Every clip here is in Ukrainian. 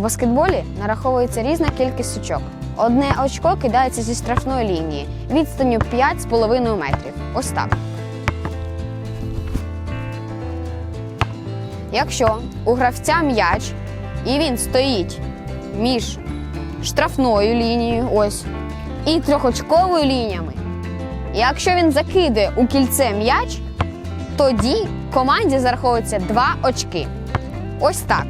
баскетболі нараховується різна кількість очок. Одне очко кидається зі штрафної лінії відстанню 5,5 метрів. Ось так. Якщо у гравця м'яч і він стоїть між штрафною лінією, ось, і трьохочковою лініями, якщо він закидає у кільце м'яч, тоді команді зараховується два очки. Ось так.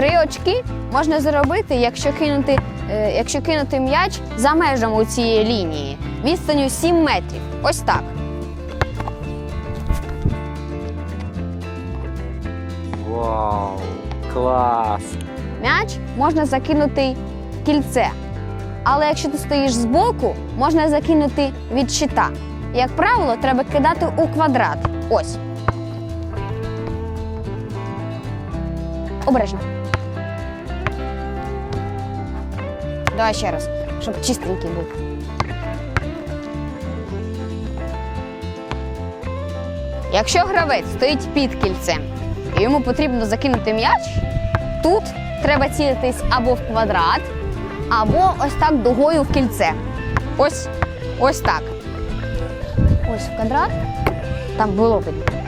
Три очки можна заробити, якщо кинути, е, якщо кинути м'яч за межами цієї лінії, відстанню 7 метрів. Ось так. Вау! Клас! М'яч можна закинути в кільце. Але якщо ти стоїш збоку, можна закинути від щита. Як правило, треба кидати у квадрат. Ось. Обережно. Давай ще раз, щоб чистенький був. Якщо гравець стоїть під кільцем і йому потрібно закинути м'яч, тут треба цілитись або в квадрат, або ось так дугою в кільце. Ось, ось так. Ось в квадрат. Там було видно.